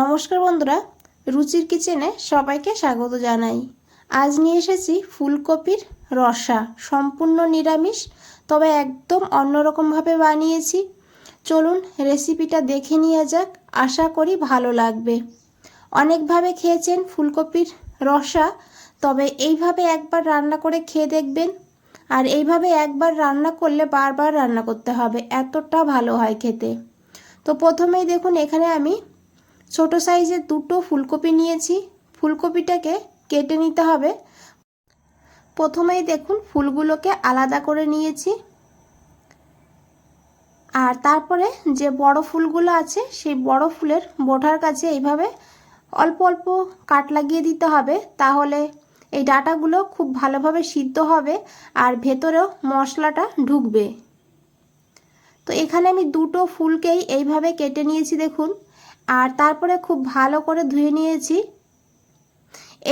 নমস্কার বন্ধুরা, রুচির কিচেনে সবাইকে স্বাগত জানাই। আজ নিয়ে এসেছি ফুলকপির রসা, সম্পূর্ণ নিরামিষ, তবে একদম অন্যরকমভাবে বানিয়েছি। চলুন রেসিপিটা দেখে নিয়ে যাক, আশা করি ভালো লাগবে। অনেকভাবে খেয়েছেন ফুলকপির রসা, তবে এইভাবে একবার রান্না করে খেয়ে দেখবেন। আর এইভাবে একবার রান্না করলে বারবার রান্না করতে হবে, এতটা ভালো হয় খেতে। তো প্রথমেই দেখুন, এখানে আমি ছোট সাইজের দুটো ফুলকপি নিয়েছি। ফুলকপিটাকে কেটে নিতে হবে। প্রথমেই দেখুন ফুলগুলোকে আলাদা করে নিয়েছি। আর তারপরে যে বড় ফুলগুলো আছে, সেই বড় ফুলের বোঠার কাছে এইভাবে অল্প অল্প কাট লাগিয়ে দিতে হবে। তাহলে এই ডাটাগুলো খুব ভালোভাবে সিদ্ধ হবে আর ভেতরেও মশলাটা ঢুকবে। তো এখানে আমি দুটো ফুলকেই এইভাবে কেটে নিয়েছি দেখুন। আর তারপরে খুব ভালো করে ধুয়ে নিয়েছি।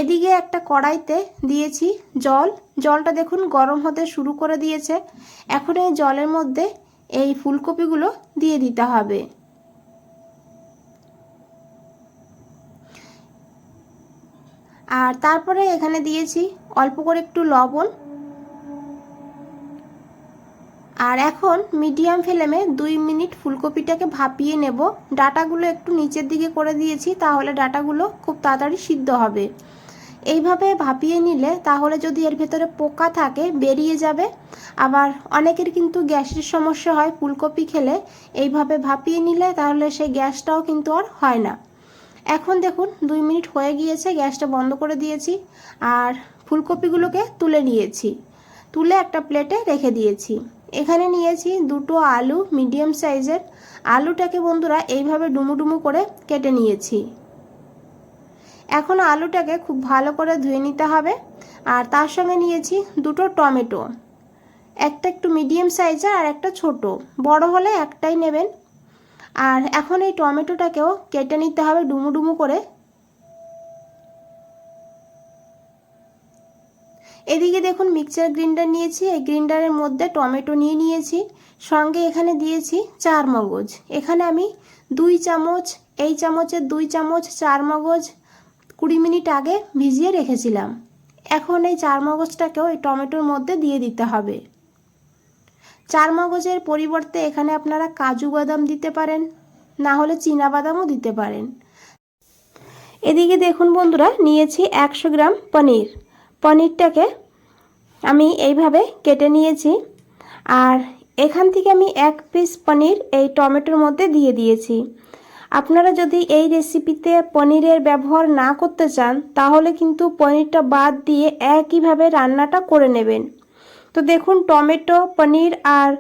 এদিকে একটা কড়াইতে দিয়েছি জল। জলটা দেখুন গরম হতে শুরু করে দিয়েছে। এখন এই জলের মধ্যে এই ফুলকপিগুলো দিয়ে দিতে হবে। আর তারপরে এখানে দিয়েছি অল্প করে একটু লবণ। আর এখন মিডিয়াম ফ্লেমে দুই মিনিট ফুলকপিটাকে ভাপিয়ে নেব। ডাটাগুলো একটু নিচের দিকে করে দিয়েছি, তাহলে ডাটাগুলো খুব তাড়াতাড়ি সিদ্ধ হবে। এইভাবে ভাপিয়ে নিলে তাহলে যদি এর ভেতরে পোকা থাকে, বেরিয়ে যাবে। আবার অনেকের কিন্তু গ্যাসের সমস্যা হয়, ফুলকপি খেলে এইভাবে ভাপিয়ে নিলে তাহলে সেই গ্যাসটাও কিন্তু আর হয় না। এখন দেখুন, দুই মিনিট হয়ে গিয়েছে, গ্যাসটা বন্ধ করে দিয়েছি আর ফুলকপিগুলোকে তুলে নিয়েছি। তুলে একটা প্লেটে রেখে দিয়েছি। এখানে নিয়েছি দুটো আলু মিডিয়াম সাইজের। আলুটাকে বন্ধুরা এইভাবে ডুমু ডুমু করে কেটে নিয়েছি। এখন আলুটাকে খুব ভালো করে ধুয়ে নিতে হবে। আর তার সঙ্গে নিয়েছি দুটো টমেটো। একটা একটু মিডিয়াম সাইজের আর একটা ছোট। বড় হলে একটাই নেবেন। আর এখন এই টমেটোটাকেও কেটে নিতে হবে ডুমু ডুমু করে। এদিকে দেখুন মিক্সচার গ্রিন্ডার নিয়েছি, এই গ্রিন্ডারের মধ্যে টমেটো নিয়ে নিয়েছি, সঙ্গে এখানে দিয়েছি চার মগজ। এখানে আমি দুই চামচ, এই চামচের দুই চামচ চার মগজ কুড়ি মিনিট আগে ভিজিয়ে রেখেছিলাম। এখন এই চার মগজটাকেও এই টমেটোর মধ্যে দিয়ে দিতে হবে। চার মগজের পরিবর্তে এখানে আপনারা কাজু বাদাম দিতে পারেন না হলে বাদামও দিতে পারেন। এদিকে দেখুন বন্ধুরা, নিয়েছি একশো গ্রাম পনির। পনিরটাকে আমি এইভাবে কেটে নিয়েছি। আর এখান থেকে আমি এক পিস পনির এই টমেটোর মধ্যে দিয়ে দিয়েছি। আপনারা যদি এই রেসিপিতে পনিরের ব্যবহার না করতে চান, তাহলে কিন্তু পনিরটা বাদ দিয়ে একইভাবে রান্নাটা করে নেবেন। তো দেখুন, টমেটো, পনির আর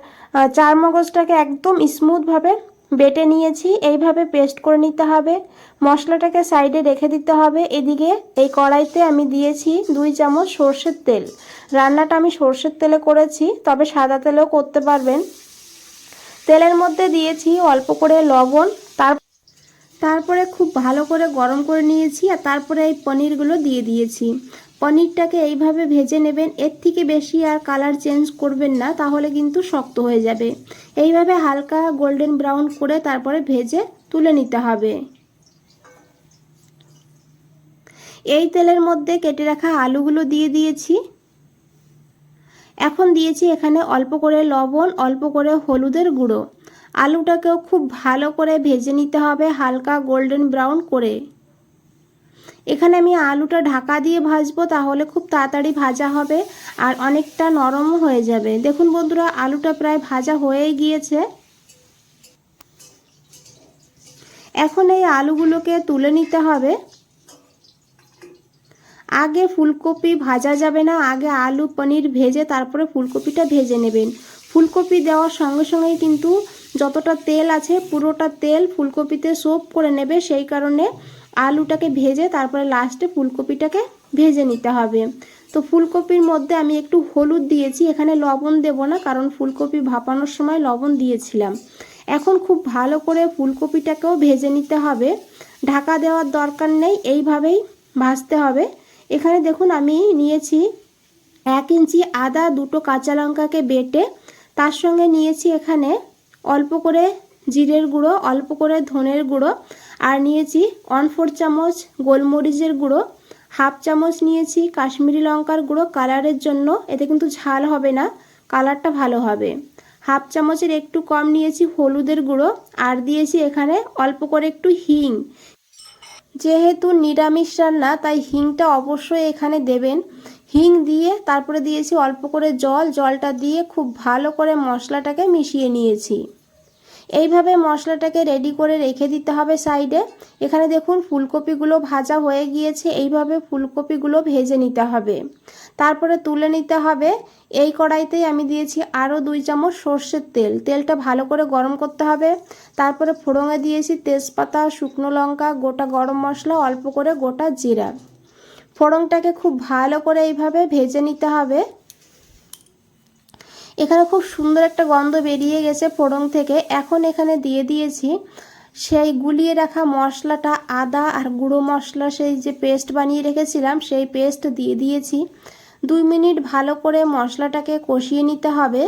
চার মগজটাকে একদম স্মুথভাবে বেটে নিয়েছি, এইভাবে পেস্ট করে নিতে হবে। মশলাটাকে সাইডে রেখে দিতে হবে। এদিকে এই কড়াইতে আমি দিয়েছি দুই চামচ সর্ষের তেল। রান্নাটা আমি সর্ষের তেলে করেছি, তবে সাদা তেলেও করতে পারবেন। তেলের মধ্যে দিয়েছি অল্প করে লবণ, তার তারপরে খুব ভালো করে গরম করে নিয়েছি, আর তারপরে এই পনিরগুলো দিয়ে দিয়েছি। পনিরটাকে এইভাবে ভেজে নেবেন, এর থেকে বেশি আর কালার চেঞ্জ করবেন না, তাহলে কিন্তু শক্ত হয়ে যাবে। এইভাবে হালকা গোল্ডেন ব্রাউন করে তারপরে ভেজে তুলে নিতে হবে। এই তেলের মধ্যে কেটে রাখা আলুগুলো দিয়ে দিয়েছি। এখন দিয়েছি এখানে অল্প করে লবণ, অল্প করে হলুদের গুঁড়ো। আলুটাকেও খুব ভালো করে ভেজে নিতে হবে হালকা গোল্ডেন ব্রাউন করে। এখানে আমি আলুটা ঢাকা দিয়ে ভাজবো, তাহলে খুব তাড়াতাড়ি ভাজা হবে আর অনেকটা নরমও হয়ে যাবে। দেখুন বন্ধুরা, আলুটা প্রায় ভাজা হয়েই গিয়েছে। এখন এই আলুগুলোকে তুলে নিতে হবে। আগে ফুলকপি ভাজা যাবে না, আগে আলু পনির ভেজে তারপরে ফুলকপিটা ভেজে নেবেন। ফুলকপি দেওয়ার সঙ্গে সঙ্গেই কিন্তু যতটা তেল আছে পুরোটা তেল ফুলকপিতে সোপ করে নেবে, সেই কারণে আলুটাকে ভেজে তারপরে লাস্টে ফুলকপিটাকে ভেজে নিতে হবে। তো ফুলকপির মধ্যে আমি একটু হলুদ দিয়েছি, এখানে লবণ দেব না, কারণ ফুলকপি ভাপানোর সময় লবণ দিয়েছিলাম। এখন খুব ভালো করে ফুলকপিটাকেও ভেজে নিতে হবে। ঢাকা দেওয়ার দরকার নেই, এইভাবেই ভাজতে হবে। এখানে দেখুন, আমি নিয়েছি এক ইঞ্চি আদা, দুটো কাঁচা লঙ্কাকে বেটে তার সঙ্গে নিয়েছি এখানে অল্প করে জিরের গুঁড়ো, অল্প করে ধনের গুঁড়ো। আর নিয়েছি ওয়ান ফোর চামচ গোলমরিচের গুঁড়ো হাফ চামচ নিয়েছি কাশ্মীরি লঙ্কার গুঁড়ো কালারের জন্য। এতে কিন্তু ঝাল হবে না কালারটা ভালো হবে। হাফ চামচের একটু কম নিয়েছি হলুদের গুঁড়ো আর দিয়েছি এখানে অল্প করে একটু হিং। যেহেতু নিরামিষ রান্না, তাই হিংটা অবশ্যই এখানে দেবেন। হিং দিয়ে তারপরে দিয়েছি অল্প করে জল, জলটা দিয়ে খুব ভালো করে মশলাটাকে মিশিয়ে নিয়েছি। এইভাবে মশলাটাকে রেডি করে রেখে দিতে হবে সাইডে এখানে দেখুন, ফুলকপিগুলো ভাজা হয়ে গিয়েছে, এইভাবে ফুলকপিগুলো ভেজে নিতে হবে। তারপরে তুলে নিতে হবে। এই কড়াইতেই আমি দিয়েছি আরও দুই চামচ সর্ষের তেল। তেলটা ভালো করে গরম করতে হবে। তারপরে ফোড়ঙে দিয়েছি তেজপাতা, শুকনো লঙ্কা, গোটা গরম মশলা, অল্প করে গোটা জিরা। ফোড়নটাকে খুব ভালো করে এইভাবে ভেজে নিতে হবে। এখানে খুব সুন্দর একটা গন্ধ বেরিয়ে গেছে ফোড়ন থেকে। এখন এখানে দিয়ে দিয়েছি সেই গুলিয়ে রাখা মশলাটা, আদা আর গুঁড়ো মশলা সেই যে পেস্ট বানিয়ে রেখেছিলাম, সেই পেস্ট দিয়ে দিয়েছি। দুই মিনিট ভালো করে মশলাটাকে কষিয়ে নিতে হবে।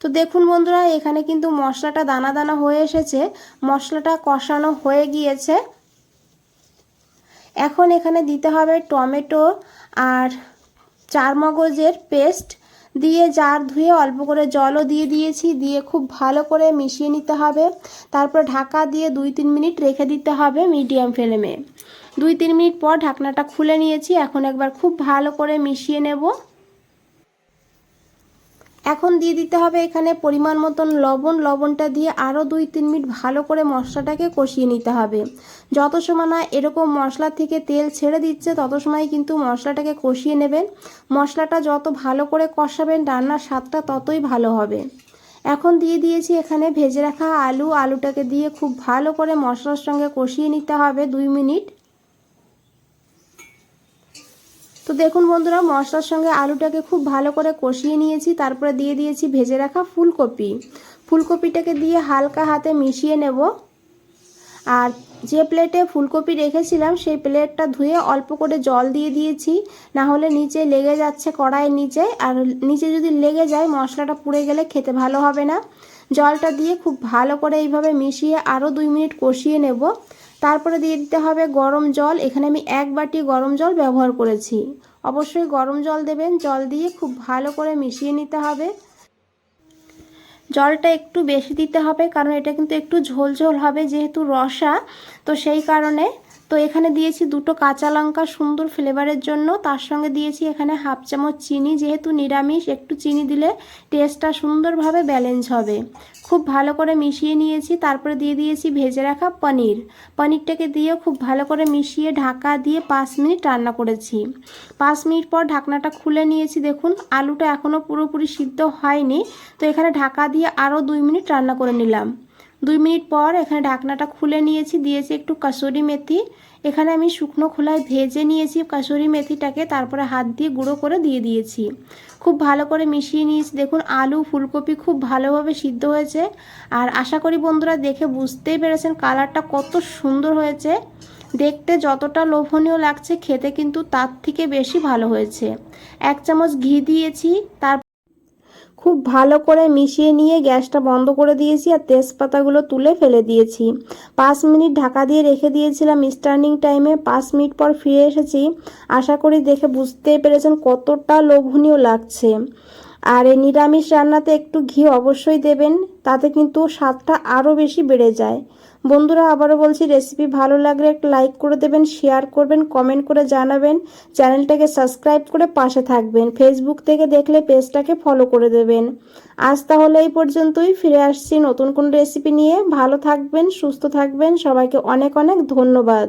তো দেখুন বন্ধুরা, এখানে কিন্তু মশলাটা দানা দানা হয়ে এসেছে, মশলাটা কষানো হয়ে গিয়েছে। এখন এখানে দিতে হবে টমেটো আর চার মগজের পেস্ট দিয়ে জার ধুয়ে অল্প করে জলও দিয়ে দিয়েছি, দিয়ে খুব ভালো করে মিশিয়ে নিতে হবে। তারপর ঢাকা দিয়ে দুই তিন মিনিট রেখে দিতে হবে মিডিয়াম ফ্লেমে। দুই তিন মিনিট পর ঢাকনাটা খুলে নিয়েছি, এখন একবার খুব ভালো করে মিশিয়ে নেব। এখন দিয়ে দিতে হবে এখানে পরিমাণ মতন লবণ। লবণটা দিয়ে আরও দুই তিন মিনিট ভালো করে মশলাটাকে কষিয়ে নিতে হবে। যত সময় না এরকম মশলা থেকে তেল ছেড়ে দিচ্ছে, তত সময় কিন্তু মশলাটাকে কষিয়ে নেবেন। মশলাটা যত ভালো করে কষাবেন, রান্নার স্বাদটা ততই ভালো হবে। এখন দিয়ে দিয়েছি এখানে ভেজে রাখা আলু। আলুটাকে দিয়ে খুব ভালো করে মশলার সঙ্গে কষিয়ে নিতে হবে দুই মিনিট। তো দেখুন বন্ধুরা, মশলার সঙ্গে আলুটাকে খুব ভালো করে কষিয়ে নিয়েছি। তারপরে দিয়ে দিয়েছি ভেজে রাখা ফুলকপি। ফুলকপিটাকে দিয়ে হালকা হাতে মিশিয়ে নেব। আর যে প্লেটে ফুলকপি রেখেছিলাম, সেই প্লেটটা ধুয়ে অল্প করে জল দিয়ে দিয়েছি। না হলে নিচে লেগে যাচ্ছে কড়াইয়ের নিচে। আর নিচে যদি লেগে যায়, মশলাটা পুড়ে গেলে খেতে ভালো হবে না। জলটা দিয়ে খুব ভালো করে এইভাবে মিশিয়ে আরও দুই মিনিট কষিয়ে নেব। তারপরে দিয়ে দিতে হবে গরম জল। এখানে আমি এক বাটি গরম জল ব্যবহার করেছি। অবশ্যই গরম জল দেবেন। জল দিয়ে খুব ভালো করে মিশিয়ে নিতে হবে। জলটা একটু বেশি দিতে হবে, কারণ এটা কিন্তু একটু ঝোলঝোল ঝোল হবে যেহেতু রসা। তো সেই কারণে তো এখানে দিয়েছি দুটো কাঁচা লঙ্কা সুন্দর ফ্লেভারের জন্য। তার সঙ্গে দিয়েছি এখানে হাফ চামচ চিনি, যেহেতু নিরামিষ, একটু চিনি দিলে টেস্টটা সুন্দরভাবে ব্যালেন্স হবে। খুব ভালো করে মিশিয়ে নিয়েছি, তারপরে দিয়ে দিয়েছি ভেজে রাখা পনির। পনিরটাকে দিয়ে খুব ভালো করে মিশিয়ে ঢাকা দিয়ে পাঁচ মিনিট রান্না করেছি। পাঁচ মিনিট পর ঢাকনাটা খুলে নিয়েছি, দেখুন, আলুটা এখনও পুরোপুরি সিদ্ধ হয়নি। তো এখানে ঢাকা দিয়ে আরও দুই মিনিট রান্না করে নিলাম। দুই মিনিট পর এখানে ঢাকনাটা খুলে নিয়েছি, দিয়েছি একটু কাসুরি মেথি। এখানে আমি শুকনো খোলায় ভেজে নিয়েছি কাসুরি মেথিটাকে, তারপরে হাত দিয়ে গুঁড়ো করে দিয়ে দিয়েছি। খুব ভালো করে মিশিয়ে নিয়েছি। দেখুন, আলু, ফুলকপি খুব ভালোভাবে সিদ্ধ হয়েছে। আর আশা করি বন্ধুরা দেখে বুঝতেই পেরেছেন কালারটা কত সুন্দর হয়েছে। দেখতে যতটা লোভনীয় লাগছে, খেতে কিন্তু তার থেকে বেশি ভালো হয়েছে। এক চামচ ঘি দিয়েছি, তার খুব ভালো করে মিশিয়ে নিয়ে গ্যাসটা বন্ধ করে দিয়েছি আর তেজপাতাগুলো তুলে ফেলে দিয়েছি। পাঁচ মিনিট ঢাকা দিয়ে রেখে দিয়েছিলাম স্টার্নিং টাইমে পাঁচ মিনিট পর ফিরে এসেছি। আশা করি দেখে বুঝতেই পেরেছেন কতটা লোভনীয় লাগছে। আর এই নিরামিষ রান্নাতে একটু ঘি অবশ্যই দেবেন, তাতে কিন্তু স্বাদটা আরও বেশি বেড়ে যায়। বন্ধুরা, আবারও বলছি রেসিপি ভালো লাগলে একটা লাইক করে দেবেন শেয়ার করবেন কমেন্ট করে জানাবেন। চ্যানেলটাকে সাবস্ক্রাইব করে পাশে থাকবেন। ফেসবুক থেকে দেখলে পেজটাকে ফলো করে দেবেন। আজ তাহলে এই পর্যন্তই, ফিরে আসছি নতুন কোন রেসিপি নিয়ে। ভালো থাকবেন, সুস্থ থাকবেন। সবাইকে অনেক অনেক ধন্যবাদ।